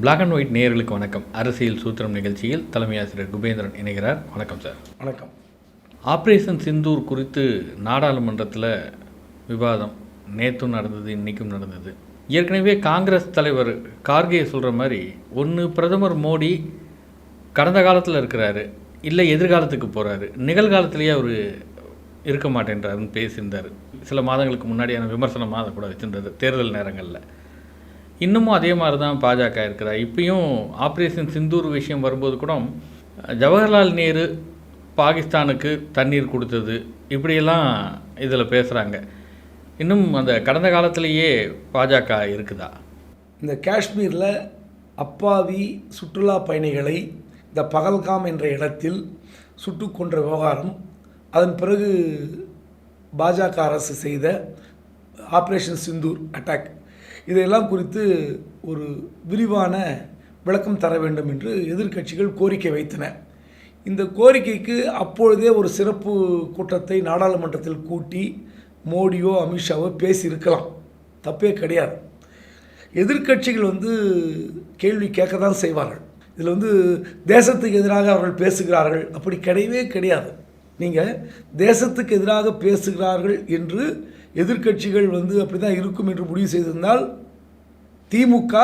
Black and white நேயர்களுக்கு வணக்கம். அரசியல் சூத்திரம் நிகழ்ச்சியில் தலைமை ஆசிரியர் குபேந்திரன் இணைகிறார். வணக்கம் சார். வணக்கம். ஆப்ரேஷன் சிந்தூர் குறித்து நாடாளுமன்றத்தில் விவாதம். நேற்றும் நடந்தது இன்றைக்கும் நடந்தது. ஏற்கனவே காங்கிரஸ் தலைவர் கார்கே சொல்கிற மாதிரி ஒன்று பிரதமர் மோடி கடந்த காலத்தில் இருக்கிறாரு. இல்லை எதிர்காலத்துக்கு போகிறாரு நிகழ்காலத்திலேயே அவர் இருக்க மாட்டேன்றாருன்னு பேசியிருந்தார். சில மாதங்களுக்கு முன்னாடியான விமர்சனமாக அதை கூட வச்சுருந்தார் தேர்தல் நேரங்களில். இன்னமும் அதே மாதிரி தான் பாஜக இருக்கிறா. இப்பயும் ஆப்ரேஷன் சிந்தூர் விஷயம் வரும்போது கூட ஜவஹர்லால் நேரு பாகிஸ்தானுக்கு தண்ணீர் கொடுத்தது. இப்படியெல்லாம் இதில் பேசுகிறாங்க இன்னும் அந்த கடந்த காலத்திலேயே பாஜக இருக்குதா? இந்த காஷ்மீரில் அப்பாவி சுற்றுலா பயணிகளை இந்த பகல்காம் என்ற இடத்தில் சுட்டு கொன்ற விவகாரம் அதன் பிறகு பாஜக அரசு செய்த ஆப்ரேஷன் சிந்தூர் அட்டாக் இதையெல்லாம் குறித்து ஒரு விரிவான விளக்கம் தர வேண்டும் என்று எதிர்க்கட்சிகள் கோரிக்கை வைத்தன. இந்த கோரிக்கைக்கு அப்பொழுதே ஒரு சிறப்பு கூட்டத்தை நாடாளுமன்றத்தில் கூட்டி மோடியோ அமித்ஷாவோ பேசியிருக்கலாம். தப்பே கிடையாது. எதிர்க்கட்சிகள் வந்து கேள்வி கேட்க தான் செய்வார்கள். இதில் வந்து தேசத்துக்கு எதிராக அவர்கள் பேசுகிறார்கள். அப்படி கிடையவே கிடையாது. நீங்கள் தேசத்துக்கு எதிராக பேசுகிறார்கள் என்று எதிர்க்கட்சிகள் வந்து அப்படி தான் இருக்கும் என்று முடிவு செய்திருந்தால் திமுக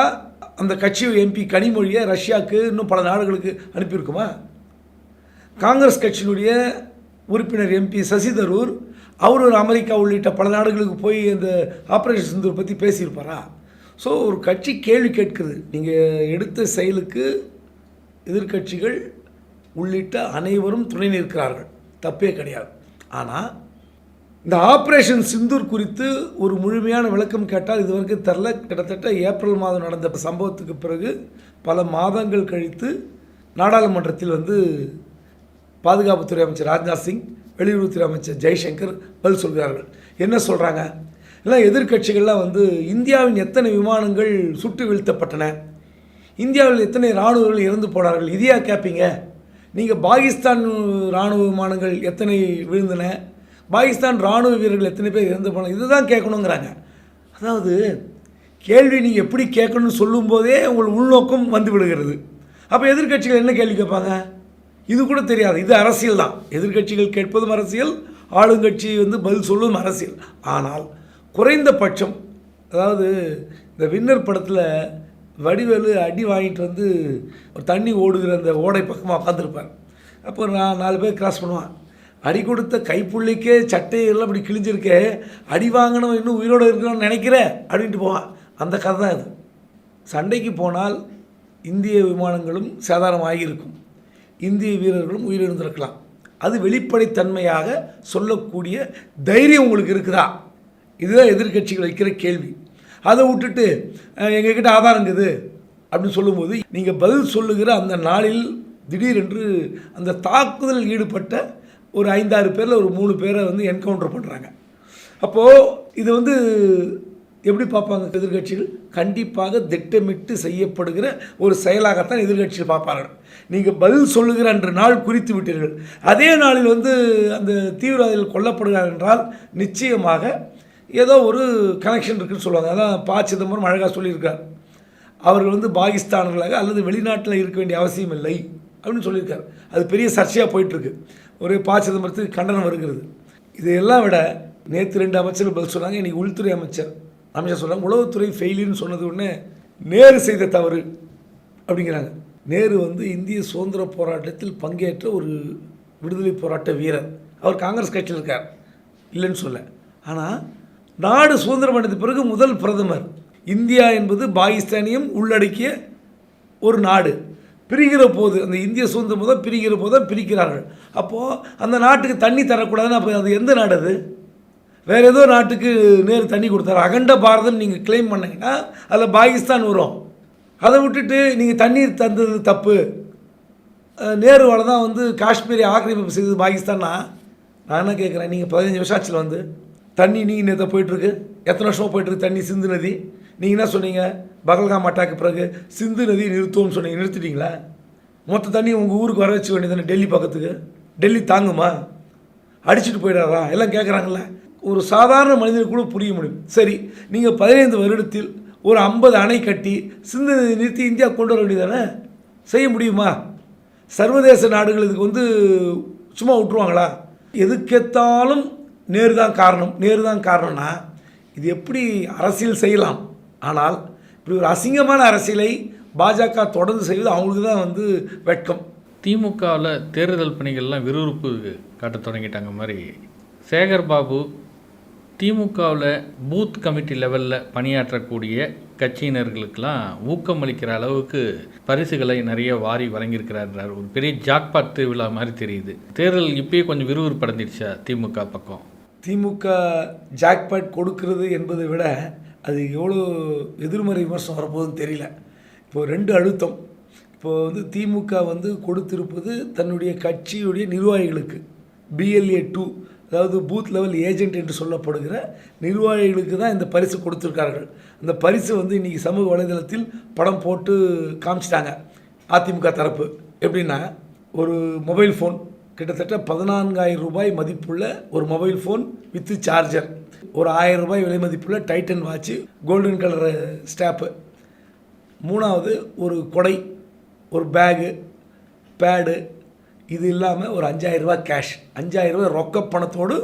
அந்த கட்சி எம்பி கனிமொழியை ரஷ்யாவுக்கு இன்னும் பல நாடுகளுக்கு அனுப்பியிருக்குமா? காங்கிரஸ் கட்சியினுடைய உறுப்பினர் எம்பி சசி தரூர் அவர் ஒரு அமெரிக்கா உள்ளிட்ட பல நாடுகளுக்கு போய் இந்த ஆப்ரேஷன் சிந்தூர் பற்றி பேசியிருப்பாரா? ஸோ ஒரு கட்சி கேள்வி கேட்குது நீங்கள் எடுத்த செயலுக்கு எதிர்க்கட்சிகள் உள்ளிட்ட அனைவரும் துணை நிற்கிறார்கள். தப்பே கிடையாது. ஆனால் இந்த ஆப்ரேஷன் சிந்தூர் குறித்து ஒரு முழுமையான விளக்கம் கேட்டால் இதுவரைக்கும் தெரில. கிட்டத்தட்ட ஏப்ரல் மாதம் நடந்த சம்பவத்துக்கு பிறகு பல மாதங்கள் கழித்து நாடாளுமன்றத்தில் வந்து பாதுகாப்புத்துறை அமைச்சர் ராஜ்நாத் சிங் வெளியுறவுத்துறை அமைச்சர் ஜெய்சங்கர் பதில் சொல்கிறார்கள். என்ன சொல்கிறாங்க எல்லாம் எதிர்க்கட்சிகள்லாம் வந்து இந்தியாவின் எத்தனை விமானங்கள் சுட்டு வீழ்த்தப்பட்டன? இந்தியாவில் எத்தனை இராணுவர்கள் இறந்து போனார்கள்? இதையா கேட்பீங்க நீங்கள் பாகிஸ்தான் இராணுவ விமானங்கள் எத்தனை விழுந்தன? பாகிஸ்தான் இராணுவ வீரர்கள் எத்தனை பேர் இறந்து போனாங்க? இதுதான் கேட்கணுங்கிறாங்க. அதாவது கேள்வி நீங்கள் எப்படி கேட்கணும்னு சொல்லும்போதே உங்கள் உள்நோக்கம் வந்து விடுகிறது. அப்போ எதிர்க்கட்சிகள் என்ன கேள்வி கேட்பாங்க? இது கூட தெரியாது. இது அரசியல் தான். எதிர்க்கட்சிகள் கேட்பதும் அரசியல் ஆளுங்கட்சி வந்து பதில் சொல்வதும் அரசியல். ஆனால் குறைந்தபட்சம் அதாவது இந்த வின்னர் படத்தில் வடிவேலு அடி வாங்கிட்டு வந்து ஒரு தண்ணி ஓடுகிற அந்த ஓடை பக்கமாக உட்காந்துருப்பார் அப்போ நான் நாலு பேர் கிராஸ் பண்ணுவான் அடி கொடுத்த கைப்புள்ளிக்கே சட்டையெல்லாம் இப்படி கிழிஞ்சிருக்கே அடி வாங்கினவன் இன்னும் உயிரோடு இருக்கணும்னு நினைக்கிறேன் அப்படின்ட்டு போவான். அந்த கதை தான் அது சண்டைக்கு போனால் இந்திய விமானங்களும் சாதாரணமாக இருக்கும். இந்திய வீரர்களும் உயிரிழந்திருக்கலாம். அது வெளிப்படைத்தன்மையாக சொல்லக்கூடிய தைரியம் உங்களுக்கு இருக்குதா? இதுதான் எதிர்க்கட்சிகள் வைக்கிற கேள்வி. அதை விட்டுட்டு எங்ககிட்ட ஆதாரம் இருக்குது அப்படின்னு சொல்லும்போது நீங்கள் பதில் சொல்லுகிற அந்த நாளில் திடீரென்று அந்த தாக்குதலில் ஈடுபட்ட ஒரு ஐந்தாறு பேரில் ஒரு மூணு பேரை வந்து என்கவுண்டர் பண்ணுறாங்க அப்போது இது வந்து எப்படி பார்ப்பாங்க எதிர்கட்சிகள்? கண்டிப்பாக திட்டமிட்டு செய்யப்படுகிற ஒரு செயலாகத்தான் எதிர்க்கட்சிகள் பார்ப்பார்கள். நீங்கள் பதில் சொல்லுகிற அன்று நாள் குறித்து விட்டீர்கள். அதே நாளில் வந்து அந்த தீவிரவாதிகள் கொல்லப்படுகிறார் என்றால் நிச்சயமாக ஏதோ ஒரு கனெக்ஷன் இருக்குன்னு சொல்லுவாங்க. அதான் ப சிதம்பரம் அழகாக சொல்லியிருக்கார். அவர்கள் வந்து பாகிஸ்தானர்களாக அல்லது வெளிநாட்டில் இருக்க வேண்டிய அவசியம் இல்லை அப்படின்னு சொல்லியிருக்கார். அது பெரிய சர்ச்சையாக போயிட்டுருக்கு ஒரு ப சிதம்பரத்துக்கு கண்டனம் வருகிறது. இதையெல்லாம் விட நேற்று ரெண்டு அமைச்சர்கள் பதில் சொன்னாங்க இன்றைக்கி உள்துறை அமைச்சர் அமைச்சர் சொன்னாங்க உளவுத்துறை ஃபெயிலியர்னு சொன்னது உடனே நேரு செய்த தவறு அப்படிங்கிறாங்க. நேரு வந்து இந்திய சுதந்திர போராட்டத்தில் பங்கேற்ற ஒரு விடுதலை போராட்ட வீரர். அவர் காங்கிரஸ் கட்சியில் இருக்கார். இல்லைன்னு சொல்ல ஆனால் நாடு சுதந்திரம் அடைந்த பிறகு முதல் பிரதமர். இந்தியா என்பது பாகிஸ்தானியம் உள்ளடக்கிய ஒரு நாடு. பிரிகிற போது அந்த இந்திய சுதந்திரம் போது பிரிகிற போது தான் பிரிக்கிறார்கள். அப்போது அந்த நாட்டுக்கு தண்ணி தரக்கூடாதுன்னு அப்போ அது எந்த நாடு அது? வேறு ஏதோ நாட்டுக்கு நேர் தண்ணி கொடுத்தாரு. அகண்ட பாரதம் நீங்கள் கிளைம் பண்ணீங்கன்னா அதில் பாகிஸ்தான் வரும். அதை விட்டுட்டு நீங்கள் தண்ணீர் தந்தது தப்பு. நேருவால் தான் வந்து காஷ்மீரை ஆக்கிரமிப்பு செய்தது பாகிஸ்தான்னா? நான் என்ன கேட்குறேன்? நீங்கள் பதினஞ்சு வருஷம் ஆச்சில் வந்து. தண்ணி நீங்கள் நேற்று போயிட்டுருக்கு எத்தனை வருஷமாக போயிட்டுருக்கு தண்ணி சிந்து நதி? நீங்கள் என்ன சொன்னீங்க? பகல்காம் அட்டாக்கு பிறகு சிந்து நதி நிறுத்துவோம்னு சொன்னீங்க நிறுத்திட்டீங்களா? மொத்த தண்ணி உங்கள் ஊருக்கு வர வச்சு வேண்டியதானே டெல்லி பக்கத்துக்கு? டெல்லி தாங்குமா? அடிச்சுட்டு போயிடாதா? எல்லாம் கேட்குறாங்கல்ல ஒரு சாதாரண மனிதனுக்கு கூட புரிய முடியும். சரி நீங்கள் பதினைந்து வருடத்தில் ஒரு ஐம்பது அணை கட்டி சிந்து நிறுத்தி இந்தியா கொண்டு வர வேண்டியதானே செய்ய முடியுமா? சர்வதேச நாடுகள் இதுக்கு வந்து சும்மா விட்டுருவாங்களா? எதுக்கேத்தாலும் நேரு தான் காரணம். நேரு தான் காரணம்னா இது எப்படி அரசியல் செய்யலாம்? ஆனால் இப்படி ஒரு அசிங்கமான அரசியலை பாஜக தொடர்ந்து செய்வது அவங்களுக்கு தான் வந்து வெட்கம். திமுகவில் தேர்தல் பணிகள்லாம் விறுவிறுப்பு காட்ட தொடங்கிட்டாங்க மாதிரி. சேகர் பாபு திமுகவில் பூத் கமிட்டி லெவலில் பணியாற்றக்கூடிய கட்சியினர்களுக்கெல்லாம் ஊக்கம் அளிக்கிற அளவுக்கு பரிசுகளை நிறைய வாரி வழங்கியிருக்கிறார் ஒரு பெரிய ஜாக்பாட் திருவிழா மாதிரி தெரியுது. தேர்தல் இப்பயே கொஞ்சம் விறுவிறுப்படைஞ்சிருச்சா திமுக பக்கம்? திமுக ஜாக்பாட் கொடுக்கிறது என்பதை விட அது எவ்வளோ எதிர்மறை விமர்சனம் வரப்போகுதுன்னு தெரியல. இப்போது ரெண்டு அழுத்தம். இப்போது வந்து திமுக வந்து கொடுத்திருப்பது தன்னுடைய கட்சியுடைய நிர்வாகிகளுக்கு பிஎல்ஏ டூ அதாவது பூத் லெவல் ஏஜென்ட் என்று சொல்லப்படுகிற நிர்வாகிகளுக்கு தான் இந்த பரிசு கொடுத்துருக்கார்கள். அந்த பரிசு வந்து இன்றைக்கி சமூக வலைதளத்தில் படம் போட்டு காமிச்சிட்டாங்க. அதிமுக தரப்பு. எப்படின்னா ஒரு மொபைல் ஃபோன் கிட்டத்தட்ட பதினான்காயிரம் ரூபாய் மதிப்புள்ள ஒரு மொபைல் ஃபோன் வித்து சார்ஜர். ஒரு ஆயிரம் ரூபாய் விலை மதிப்புள்ள Titan watch golden colour strap. மூணாவது ஒரு கொடை ஒரு பேகு பேடு. இது இல்லாமல் ஒரு அஞ்சாயிரம் கேஷ். அஞ்சாயிரம் ரூபாய் ரொக்க பணத்தோடு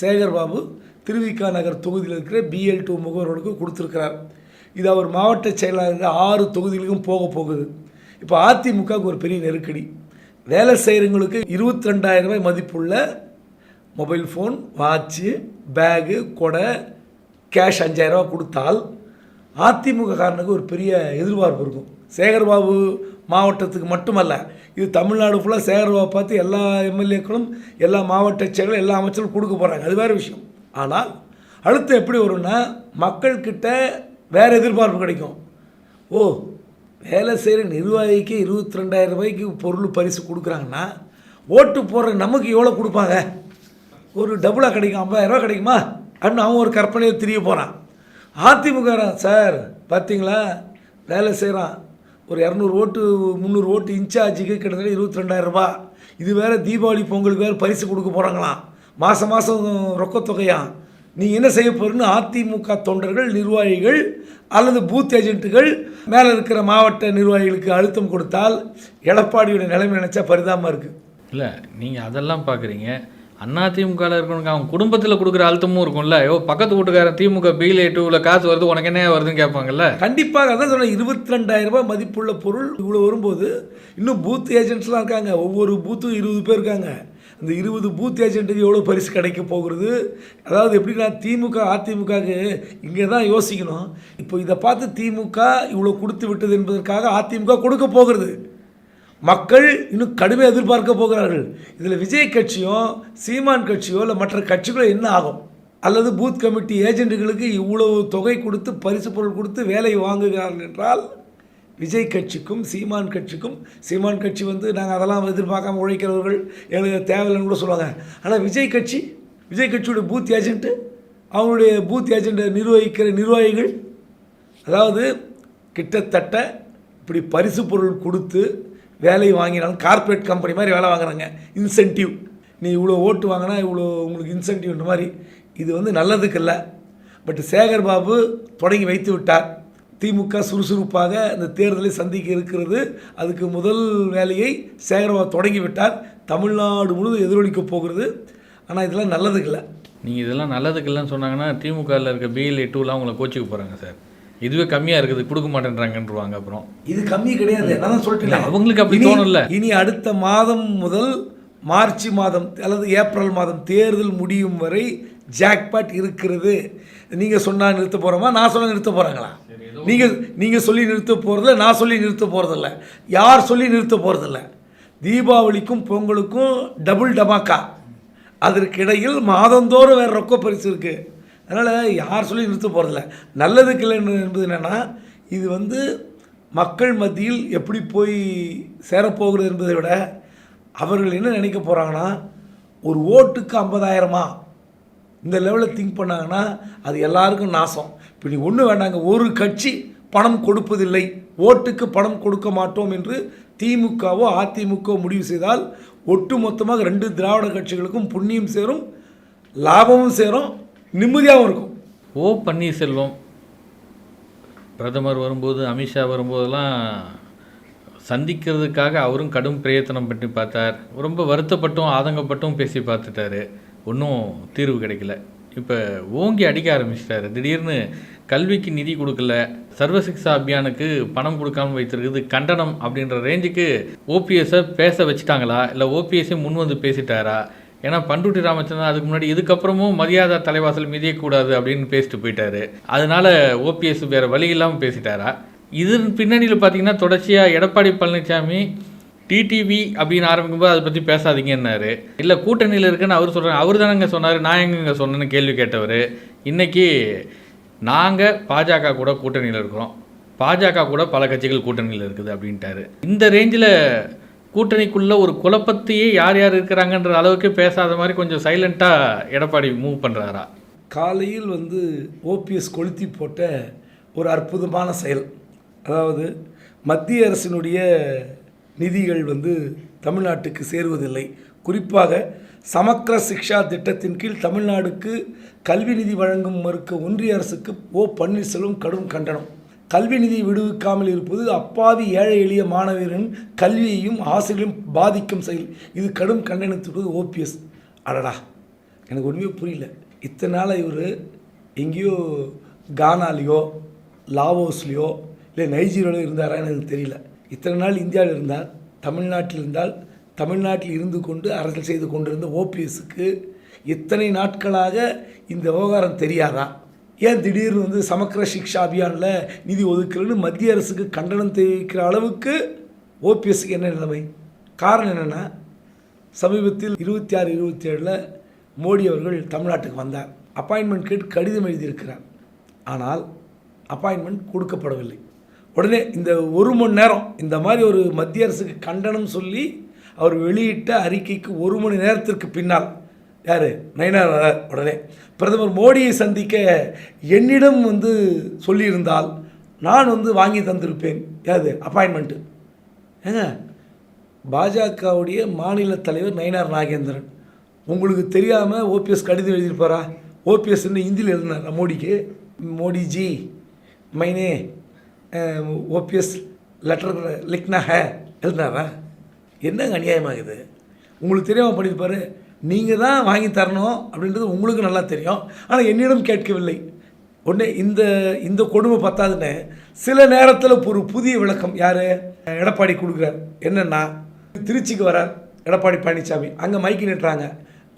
சேகர் பாபு திருவிக்கா நகர் தொகுதியில் இருக்கிற பிஎல் டூ முகவர்களுக்கு கொடுத்துருக்கிறார். இது அவர் மாவட்ட செயலாளர் ஆறு தொகுதிகளுக்கும் போக போகுது. இப்போ அதிமுகவுக்கு ஒரு பெரிய நெருக்கடி. வேலை செய்கிறவங்களுக்கு இருபத்தி ரெண்டாயிரம் ரூபாய் மதிப்புள்ள மொபைல் ஃபோன் வாட்ச்சு பேகு கொடை கேஷ் அஞ்சாயிரரூபா கொடுத்தால் அதிமுக காரனுக்கு ஒரு பெரிய எதிர்பார்ப்பு இருக்கும். சேகர்பாபு மாவட்டத்துக்கு மட்டுமல்ல இது தமிழ்நாடு ஃபுல்லாக சேகர்பாபு பார்த்து எல்லா எம்எல்ஏக்களும் எல்லா மாவட்ட செயலரும் எல்லா அமைச்சரும் கொடுக்க போகிறாங்க அது வேறு விஷயம். ஆனால் அடுத்து எப்படி வரும்னா மக்கள்கிட்ட வேறு எதிர்பார்ப்பு கிடைக்கும். ஓ வேலை செய்கிற நிர்வாகிக்கு இருபத்தி ரெண்டாயிரம் ரூபாய்க்கு பொருள் பரிசு கொடுக்குறாங்கன்னா ஓட்டு போடுற நமக்கு எவ்வளோ கொடுப்பாங்க? ஒரு டபுளாக கிடைக்கும்? ஐம்பதாயிரம் கிடைக்குமா? அப்படின்னு அவன் ஒரு கற்பனையில் திரிய போகிறான் அதிமுக சார் பார்த்தீங்களா? வேலை செய்கிறான் ஒரு இரநூறு ஓட்டு முந்நூறு ஓட்டு இன்சார்ஜுக்கு கிட்டத்தட்ட இருபத்தி ரெண்டாயிரரூபா இது வேறு தீபாவளி பொங்கலுக்கு வேறு பரிசு கொடுக்க போகிறாங்களாம் மாதம் மாதம் ரொக்கத்தொகையான் நீங்கள் என்ன செய்ய போகிறீன்னு அதிமுக தொண்டர்கள் நிர்வாகிகள் அல்லது பூத் ஏஜென்ட்டுகள் மேலே இருக்கிற மாவட்ட நிர்வாகிகளுக்கு அழுத்தம் கொடுத்தால் எடப்பாடியோட நிலைமை நினச்சா பரிதாபமாக இருக்குது இல்லை நீங்கள் அதெல்லாம் பார்க்குறீங்க அண்ணா திமுகவில் இருக்கவனுக்கு அவன் குடும்பத்தில் கொடுக்குற அழுத்தமும் இருக்கும்ல. ஐயோ பக்கத்து வீட்டுக்காரன் திமுக பிஎல்ஏ டூவில் காசு வருது உனக்கு என்ன வருதுன்னு கேட்பாங்கல்ல. கண்டிப்பாக அதான் சொன்னேன் இருபத்தி ரெண்டாயிரம் ரூபாய் மதிப்புள்ள பொருள் இவ்வளோ வரும்போது இன்னும் பூத் ஏஜென்ட்ஸ்லாம் இருக்காங்க. ஒவ்வொரு பூத்தும் இருபது பேர் இருக்காங்க. அந்த இருபது பூத் ஏஜென்ட்டுக்கு எவ்வளோ பரிசு கிடைக்க போகிறது? அதாவது எப்படின்னா திமுக அதிமுகவுக்கு இங்கே தான் யோசிக்கணும். இப்போ இதை பார்த்து திமுக இவ்வளோ கொடுத்து விட்டது என்பதற்காக அதிமுக கொடுக்க போகிறது. மக்கள் இன்னும் கடுமையாக எதிர்பார்க்க போகிறார்கள். இதில் விஜய் கட்சியோ சீமான் கட்சியோ இல்லை மற்ற கட்சிகளோ என்ன ஆகும்? அல்லது பூத் கமிட்டி ஏஜென்ட்டுகளுக்கு இவ்வளவு தொகை கொடுத்து பரிசு பொருள் கொடுத்து வேலை வாங்குகிறார்கள் என்றால் விஜய் கட்சிக்கும் சீமான் கட்சிக்கும் சீமான் கட்சி வந்து நாங்கள் அதெல்லாம் எதிர்பார்க்காம உழைக்கிறவர்கள் எங்களுக்கு தேவையில்லைன்னு கூட சொல்லுவாங்க. ஆனால் விஜய் கட்சி விஜய் கட்சியோட பூத் ஏஜென்ட்டு அவங்களுடைய பூத் ஏஜெண்ட்டை நிர்வகிக்கிற நிர்வாகிகள் அதாவது கிட்டத்தட்ட இப்படி பரிசு பொருள் கொடுத்து வேலையை வாங்கினாலும் கார்ப்பரேட் கம்பெனி மாதிரி வேலை வாங்குறாங்க. இன்சென்டிவ். நீ இவ்வளோ ஓட்டு வாங்கினா இவ்வளோ உங்களுக்கு இன்சென்டிவ்ன்ற மாதிரி. இது வந்து நல்லதுக்கு இல்லை. பட் சேகர் பாபு தொடங்கி வைத்து விட்டார். திமுக சுறுசுறுப்பாக இந்த தேர்தலை சந்திக்க இருக்கிறது. அதுக்கு முதல் வேலையை சேகர்பாபு தொடங்கி விட்டார் தமிழ்நாடு முழுவதும் எதிரொலிக்க போகிறது. ஆனால் இதெல்லாம் நல்லதுக்கு இல்லை நீங்கள் இதெல்லாம் நல்லதுக்கு இல்லைன்னு சொன்னாங்கன்னா திமுகவில் இருக்க பிஎல்ஏ டூலாம் உங்களை கோச்சிக்க போகிறாங்க சார். இதுவே கம்மியாக இருக்குது கொடுக்க மாட்டேன்றாங்கன்றவாங்க அப்புறம். இது கம்மி கிடையாது. நான் சொல்லிட்டேன். அவங்களுக்கு அப்படி தோணும்ல. இனி அடுத்த மாதம் முதல் மார்ச் மாதம் அல்லது ஏப்ரல் மாதம் தேர்தல் முடியும் வரை ஜாக்பாட் இருக்கிறது. நீங்கள் சொன்னால் நிறுத்த போகிறோமா நான் சொன்னால் நிறுத்த போகிறாங்களா நீங்கள் நீங்கள் சொல்லி நிறுத்த போகிறதில்ல நான் சொல்லி நிறுத்த போகிறதில்ல யார் சொல்லி நிறுத்த போகிறதில்ல தீபாவளிக்கும் பொங்கலுக்கும் டபுள் டமாக்கா அதற்கு இடையில் மாதந்தோறும் வேறு ரொக்க பரிசு இருக்குது அதனால் யார் சொல்லி நிறுத்த போகிறதில்ல நல்லதுக்கு இல்லை என்பது என்னென்னா இது வந்து மக்கள் மத்தியில் எப்படி போய் சேரப்போகிறது என்பதை விட அவர்கள் என்ன நினைக்க போகிறாங்கன்னா ஒரு ஓட்டுக்கு ஐம்பதாயிரமா? இந்த லெவலில் திங்க் பண்ணாங்கன்னா அது எல்லாருக்கும் நாசம். இப்படி ஒன்றும் வேண்டாங்க ஒரு கட்சி பணம் கொடுப்பதில்லை. ஓட்டுக்கு பணம் கொடுக்க மாட்டோம் என்று திமுகவோ அதிமுகவோ முடிவு செய்தால் ஒட்டு மொத்தமாக ரெண்டு திராவிட கட்சிகளுக்கும் புண்ணியம் சேரும் லாபமும் சேரும் நிம்மதியாகவும் இருக்கும். ஓ பன்னீர்செல்வம். பிரதமர் வரும்போது அமித்ஷா வரும்போதெல்லாம் சந்திக்கிறதுக்காக அவரும் கடும் பிரயத்தனம் பண்ணி பார்த்தார். ரொம்ப வருத்தப்பட்டும் ஆதங்கப்பட்டும் பேசி பார்த்துட்டாரு. ஒன்றும் தீர்வு கிடைக்கல. இப்போ ஓங்கி அடிக்க ஆரம்பிச்சிட்டாரு. திடீர்னு கல்விக்கு நிதி கொடுக்கல. சர்வசிக்ஷா அபியானுக்கு பணம் கொடுக்காம வைத்திருக்குது கண்டனம் அப்படின்ற ரேஞ்சுக்கு ஓபிஎஸ்ஸை பேச வச்சுட்டாங்களா? இல்லை ஓபிஎஸ்ஸே முன் வந்து பேசிட்டாரா? ஏன்னா பண்டுட்டி ராமச்சந்திரன் அதுக்கு முன்னாடி இதுக்கப்புறமும் மரியாதை தலைவாசல் மிதியக்கூடாது அப்படின்னு பேசிட்டு போயிட்டாரு. அதனால ஓபிஎஸ் வேறு வழி இல்லாமல் பேசிட்டாரா? இதன் பின்னணியில் பார்த்தீங்கன்னா தொடர்ச்சியாக எடப்பாடி பழனிசாமி டிடிவி அப்படின்னு ஆரம்பிக்கும்போது அதை பற்றி பேசாதீங்கன்னாரு இல்லை கூட்டணியில் இருக்குன்னு அவர் சொல்கிறாங்க அவர் தானேங்க சொன்னார். நான் எங்கங்க சொன்னேன்னு கேள்வி கேட்டவர். இன்றைக்கி நாங்கள் பாஜக கூட கூட்டணியில் இருக்கிறோம். பாஜக கூட பல கட்சிகள் கூட்டணியில் இருக்குது அப்படின்ட்டாரு. இந்த ரேஞ்சில் கூட்டணிக்குள்ளே ஒரு குழப்பத்தையே யார் யார் இருக்கிறாங்கன்ற அளவுக்கு பேசாத மாதிரி கொஞ்சம் சைலண்ட்டாக எடப்பாடி மூவ் பண்ணுறாரா காலையில் வந்து ஓபிஎஸ் கொளுத்தி போட்ட ஒரு அற்புதமான செயல். அதாவது மத்திய அரசினுடைய நிதிகள் வந்து தமிழ்நாட்டுக்கு சேருவதில்லை. குறிப்பாக சமக்கர சிக்ஷா திட்டத்தின் கீழ் தமிழ்நாடுக்கு கல்வி நிதி வழங்கும் மறுக்க ஒன்றிய அரசுக்கு ஓ பன்னீர்செல்வம் கடும் கண்டனம். கல்வி நிதி விடுவிக்காமல் இருப்பது அப்பாவி ஏழை எளிய மாணவரின் கல்வியையும் ஆசிரியரையும் பாதிக்கும் செயல். இது கடும் கண்டனத்துக்கு ஓபிஎஸ் அடடா எனக்கு ஒன்றுமே புரியல. இத்தனை நாள் இவர் எங்கேயோ கானாலேயோ லாவோஸ்லேயோ இல்லை நைஜீரியாவிலோ இருந்தாரா எனக்கு தெரியல. இத்தனை நாள் இந்தியாவில் இருந்தால் தமிழ்நாட்டில் இருந்தால் தமிழ்நாட்டில் இருந்து கொண்டு அரசியல் செய்து கொண்டிருந்த ஓபிஎஸ்க்கு இத்தனை நாட்களாக இந்த விவகாரம் தெரியாதா? ஏன் திடீர்னு வந்து சமக்கர சிக்ஷா அபியானில் நிதி ஒதுக்கலன்னு மத்திய அரசுக்கு கண்டனம் தெரிவிக்கிற அளவுக்கு ஓபிஎஸ்க்கு என்ன நிலைமை? காரணம் என்னென்னா சமீபத்தில் இருபத்தி ஆறு இருபத்தி ஏழில் மோடி அவர்கள் தமிழ்நாட்டுக்கு வந்தார். அப்பாயின்மெண்ட் கேட்டு கடிதம் எழுதியிருக்கிறார். ஆனால் அப்பாயின்மெண்ட் கொடுக்கப்படவில்லை. உடனே இந்த ஒரு மணி நேரம் இந்த மாதிரி ஒரு மத்திய அரசுக்கு கண்டனம் சொல்லி அவர் வெளியிட்ட அறிக்கைக்கு ஒரு மணி நேரத்திற்கு பின்னால் யார்? நயனார் உடனே பிரதமர் மோடியை சந்திக்க என்னிடம் வந்து சொல்லியிருந்தால் நான் வந்து வாங்கி தந்திருப்பேன். யாது அப்பாயின்மெண்ட்டு ஏங்க? பாஜகவுடைய மாநில தலைவர் நயினார் நாகேந்திரன். உங்களுக்கு தெரியாமல் ஓபிஎஸ் கடிதம் எழுதியிருப்பாரா? ஓபிஎஸ்ன்னு ஹிந்தியில் எழுதினார் மோடிக்கு? மோடிஜி மைனே ஓபிஎஸ் லெட்டர் லிக்னா ஹே எழுதினாரா? என்னங்க அநியாயமாகுது? உங்களுக்கு தெரியாமல் பண்ணியிருப்பாரு நீங்கள் தான் வாங்கி தரணும் அப்படின்றது உங்களுக்கு நல்லா தெரியும். ஆனால் என்னிடம் கேட்கவில்லை. உடனே இந்த இந்த கொடுமை பத்தாதுன்னு சில நேரத்தில் ஒரு புதிய விளக்கம் யார்? எடப்பாடி கொடுக்குறார். என்னென்னா திருச்சிக்கு வரார் எடப்பாடி பழனிசாமி அங்கே மைக்கு நிட்டுறாங்க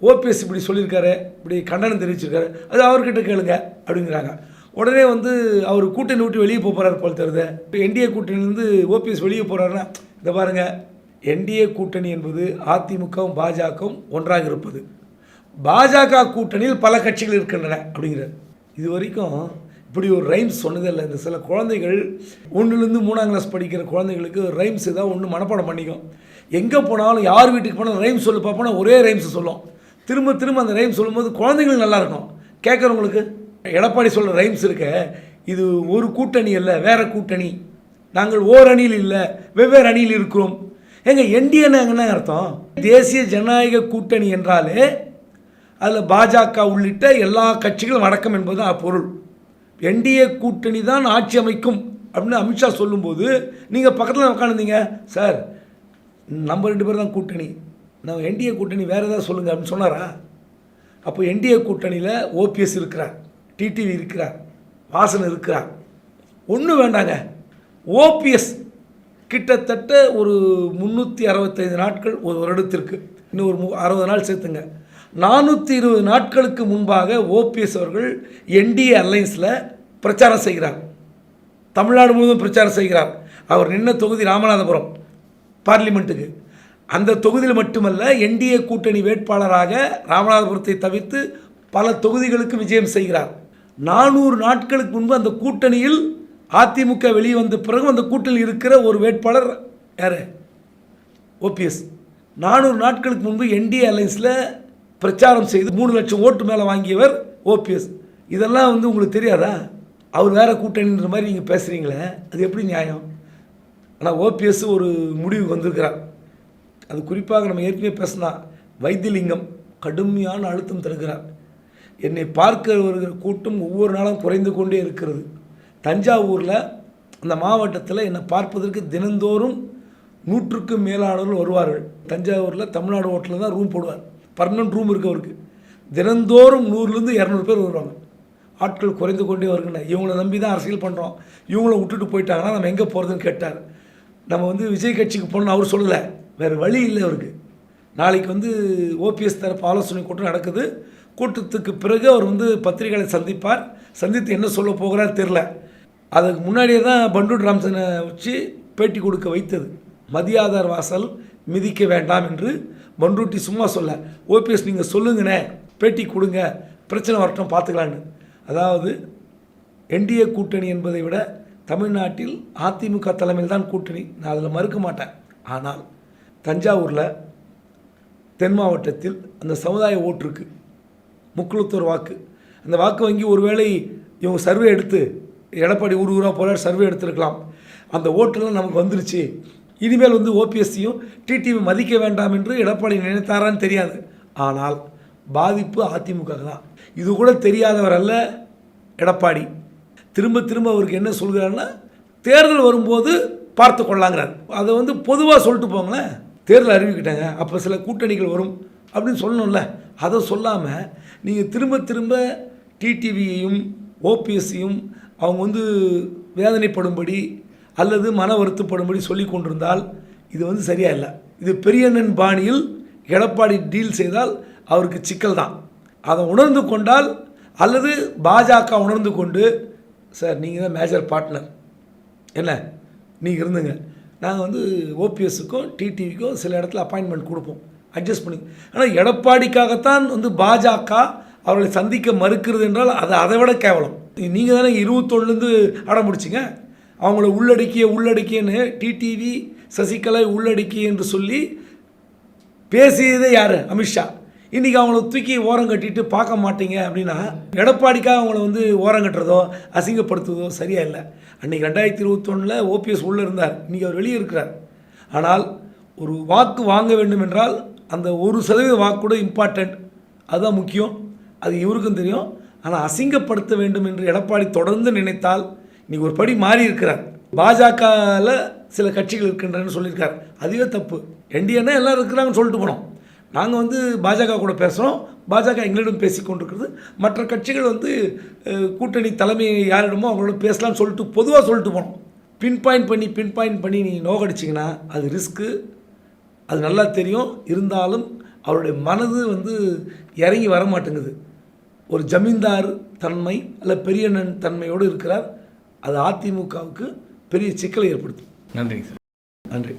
ஓபிஎஸ் இப்படி சொல்லியிருக்காரு. இப்படி கண்டனம் தெரிவிச்சிருக்காரு. அது அவர்கிட்ட கேளுங்க அப்படிங்கிறாங்க. உடனே வந்து அவர் கூட்டணி விட்டு வெளியே போக போகிறார் போல் தருது இப்போ என்டிஏ கூட்டணியிலேருந்து ஓபிஎஸ் வெளியே போகிறாருன்னா இதை பாருங்கள் என்டிஏ கூட்டணி என்பது அதிமுகவும் பாஜகவும் ஒன்றாக இருப்பது. பாஜக கூட்டணியில் பல கட்சிகள் இருக்கின்றன அப்படிங்கிறார். இது வரைக்கும் இப்படி ஒரு ரைம்ஸ் சொன்னதே இல்லை. இந்த சில குழந்தைகள் ஒன்றுலேருந்து மூணாம் கிளாஸ் படிக்கிற குழந்தைகளுக்கு ரைம்ஸ் ஏதாவது ஒன்று மனப்பாடம் பண்ணிக்கும். எங்கே போனாலும் யார் வீட்டுக்கு போனாலும் ரைம்ஸ் சொல்லி பார்ப்போம்னா ஒரே ரைம்ஸ் சொல்லும். திரும்ப திரும்ப அந்த ரைம்ஸ் சொல்லும்போது குழந்தைங்களுக்கு நல்லாயிருக்கும் கேட்குறவங்களுக்கு எடப்பாடி சொல்கிற ரைம்ஸ் இருக்க இது ஒரு கூட்டணி அல்ல வேறு கூட்டணி. நாங்கள் ஓர் அணியில் இல்லை வெவ்வேறு அணியில் இருக்கிறோம். எங்க என்டிஏன்னு என்ன அர்த்தம்? தேசிய ஜனநாயக கூட்டணி என்றாலே அதில் பாஜக உள்ளிட்ட எல்லா கட்சிகளும் அடக்கம் என்பது பொருள். என்டிஏ கூட்டணி தான் ஆட்சி அமைக்கும் அப்படின்னு அமித்ஷா சொல்லும்போது நீங்கள் பக்கத்தில் உட்காந்துருந்தீங்க சார் நம்ம ரெண்டு பேர் தான் கூட்டணி. நம்ம என்டிஏ கூட்டணி வேறு ஏதாவது சொல்லுங்கள் அப்படின்னு சொன்னாரா? அப்போ என்டிஏ கூட்டணியில் ஓபிஎஸ் இருக்கிறார். டிடிவி இருக்கிறார் வாசன் இருக்கிறார். ஒன்றும் வேண்டாங்க ஓபிஎஸ் கிட்டத்தட்ட ஒரு முந்நூற்றி அறுபத்தைந்து நாட்கள் ஒரு வருடத்திற்கு இன்னும் ஒரு மு- அறுபது நாள் சேர்த்துங்க. நானூற்றி இருபது நாட்களுக்கு முன்பாக ஓபிஎஸ் அவர்கள் என்டிஏ அலைன்ஸில் பிரச்சாரம் செய்கிறார். தமிழ்நாடு முழுவதும் பிரச்சாரம் செய்கிறார். அவர் நின்ன தொகுதி ராமநாதபுரம் பார்லிமெண்ட்டுக்கு. அந்த தொகுதியில் மட்டுமல்ல என்டிஏ கூட்டணி வேட்பாளராக ராமநாதபுரத்தை தவிர்த்து பல தொகுதிகளுக்கு விஜயம் செய்கிறார். நானூறு நாட்களுக்கு முன்பு அந்த கூட்டணியில் அதிமுக வெளியே வந்த பிறகு அந்த கூட்டணியில் இருக்கிற ஒரு வேட்பாளர் யார்? ஓபிஎஸ் நானூறு நாட்களுக்கு முன்பு என்டிஏ அலைன்ஸில் பிரச்சாரம் செய்து மூணு லட்சம் ஓட்டு மேலே வாங்கியவர் ஓபிஎஸ் இதெல்லாம் வந்து உங்களுக்கு தெரியாதா? அவர் வேறு கூட்டணின்ற மாதிரி நீங்கள் பேசுகிறீங்களே அது எப்படி நியாயம்? ஆனால் ஓபிஎஸ் ஒரு முடிவுக்கு வந்திருக்கிறார். அது குறிப்பாக நம்ம ஏற்கனவே பேசினா வைத்தியலிங்கம் கடுமையான அழுத்தம் தருகிறார். என்னை பார்க்க வருகிற கூட்டம் ஒவ்வொரு நாளும் குறைந்து கொண்டே இருக்கிறது. தஞ்சாவூரில் அந்த மாவட்டத்தில் என்னை பார்ப்பதற்கு தினந்தோறும் நூற்றுக்கும் மேலானவர்கள் வருவார்கள். தஞ்சாவூரில் தமிழ்நாடு ஹோட்டலில் தான் ரூம் போடுவார். பர்மனன்ட் ரூம் இருக்கு அவருக்கு. தினந்தோறும் நூறுலேருந்து இரநூறு பேர் வருவாங்க. ஆட்கள் குறைந்து கொண்டே வருகின்றன. இவங்களை நம்பி தான் அரசியல் பண்ணுறோம் இவங்கள விட்டுட்டு போயிட்டாங்கன்னா நம்ம எங்கே போகிறதுன்னு கேட்டார். நம்ம வந்து விஜய் கட்சிக்கு போகணும்னு அவர் சொல்லலை. வேறு வழி இல்லை அவருக்கு. நாளைக்கு வந்து ஓபிஎஸ் தரப்பு ஆலோசனை கூட்டம் நடக்குது. கூட்டத்துக்கு பிறகு அவர் வந்து பத்திரிகைகளை சந்திப்பார். சந்தித்து என்ன சொல்ல போகிறார் தெரில அதுக்கு முன்னாடியே தான் பண்டூர் ராம்சனை வச்சு பேட்டி கொடுக்க வைத்தது. மதியாதார் வாசல் மிதிக்க வேண்டாம் என்று பண்ருட்டி சும்மா சொல்ல ஓபிஎஸ் நீங்கள் சொல்லுங்கண்ணே பேட்டி கொடுங்க பிரச்சனை வரட்டும் பார்த்துக்கலான்னு அதாவது என்டிஏ கூட்டணி என்பதை விட தமிழ்நாட்டில் அதிமுக தலைமையில் தான் கூட்டணி. நான் அதில் மறுக்க மாட்டேன். ஆனால் தஞ்சாவூரில் தென் மாவட்டத்தில் அந்த சமுதாய ஓட்டுருக்கு முக்குளத்தூர் வாக்கு. அந்த வாக்கு வங்கி ஒருவேளை இவங்க சர்வே எடுத்து எடப்பாடி ஊர் ஊராக போல சர்வே எடுத்திருக்கலாம். அந்த ஓட்டெல்லாம் நமக்கு வந்துருச்சு. இனிமேல் வந்து ஓபிஎஸ்சியும் டிடிவி மதிக்க வேண்டாம் என்று எடப்பாடி நினைத்தாரான்னு தெரியாது. ஆனால் பாதிப்பு அதிமுக தான். இது கூட தெரியாதவர் அல்ல எடப்பாடி. திரும்ப திரும்ப அவருக்கு என்ன சொல்கிறாருன்னா தேர்தல் வரும்போது பார்த்து கொள்ளாங்கிறார் அதை வந்து பொதுவாக சொல்லிட்டு போங்களேன். தேர்தல் அறிவிக்கிட்டாங்க. அப்போ சில கூட்டணிகள் வரும் அப்படின்னு சொல்லணும்ல. அதை சொல்லாமல் நீங்கள் திரும்ப திரும்ப டிடிவியையும் ஓபிஎஸ்சியும் அவங்க வந்து வேதனைப்படும்படி அல்லது மன வருத்தப்படும்படி சொல்லி கொண்டிருந்தால் இது வந்து சரியாக இல்லை. இது பெரியண்ணன் பாணியில் எடப்பாடி டீல் செய்தால் அவருக்கு சிக்கல் தான். அதை உணர்ந்து கொண்டால் அல்லது பாஜக உணர்ந்து கொண்டு சார் நீங்கள் தான் மேஜர் பார்ட்னர் என்ன? நீங்கள் இருந்துங்க. நாங்கள் வந்து ஓபிஎஸ்ஸுக்கும் டிடிவிக்கும் சில இடத்துல அப்பாயின்மெண்ட் கொடுப்போம். அட்ஜஸ்ட் பண்ணி. ஆனால் எடப்பாடிக்காகத்தான் வந்து பாஜக அவர்களை சந்திக்க மறுக்கிறது என்றால் அது அதை விட கேவலம். நீங்கள் தானே இருபத்தொன்னுலேருந்து அடம் பிடிச்சிங்க. அவங்கள உள்ளடக்கிய உள்ளடக்கியன்னு டிடிவி சசிகலை உள்ளடக்கி என்று சொல்லி பேசியதே யார்? அமித்ஷா இன்றைக்கி அவங்கள தூக்கி ஓரம் கட்டிட்டு பார்க்க மாட்டீங்க அப்படின்னா எடப்பாடிக்காக அவங்கள வந்து ஓரம் கட்டுறதோ அசிங்கப்படுத்துவதோ சரியா இல்லை. அன்றைக்கி ரெண்டாயிரத்தி இருபத்தொன்னில் ஓபிஎஸ் உள்ளே இருந்தார். இன்றைக்கி அவர் வெளியே இருக்கிறார். ஆனால் ஒரு வாக்கு வாங்க வேண்டும் என்றால் அந்த ஒரு சதவீத வாக்கு கூட இம்பார்ட்டண்ட் அதுதான் முக்கியம். அது இவருக்கும் தெரியும். ஆனால் அசிங்கப்படுத்த வேண்டும் என்று எடப்பாடி தொடர்ந்து நினைத்தால் நீ ஒரு படி மாறி இருக்கிறார். பாஜகவில் சில கட்சிகள் இருக்கின்றன சொல்லியிருக்கார். அதுவே தப்பு. என்டிஏன்னா எல்லோரும் இருக்கிறாங்கன்னு சொல்லிட்டு போனோம். நாங்கள் வந்து பாஜக கூட பேசுகிறோம் பாஜக எங்களிடம் பேசி கொண்டிருக்கிறது. மற்ற கட்சிகள் வந்து கூட்டணி தலைமை யாரிடமோ அவங்களோட பேசலாம்னு சொல்லிட்டு பொதுவாக சொல்லிட்டு போனோம். பின் பாயிண்ட் பண்ணி பின் பாயிண்ட் பண்ணி நீங்கள் நோகடிச்சிங்கன்னா அது ரிஸ்க்கு. அது நல்லா தெரியும். இருந்தாலும் அவருடைய மனது வந்து இறங்கி வர மாட்டேங்குது. ஒரு ஜமீன்தார் தன்மை அல்ல பெரியண்ணன் தன்மையோடு இருக்கிறார். அது அதிமுகவுக்கு பெரிய சிக்கலை ஏற்படுத்தும். நன்றிங்க சார். நன்றி.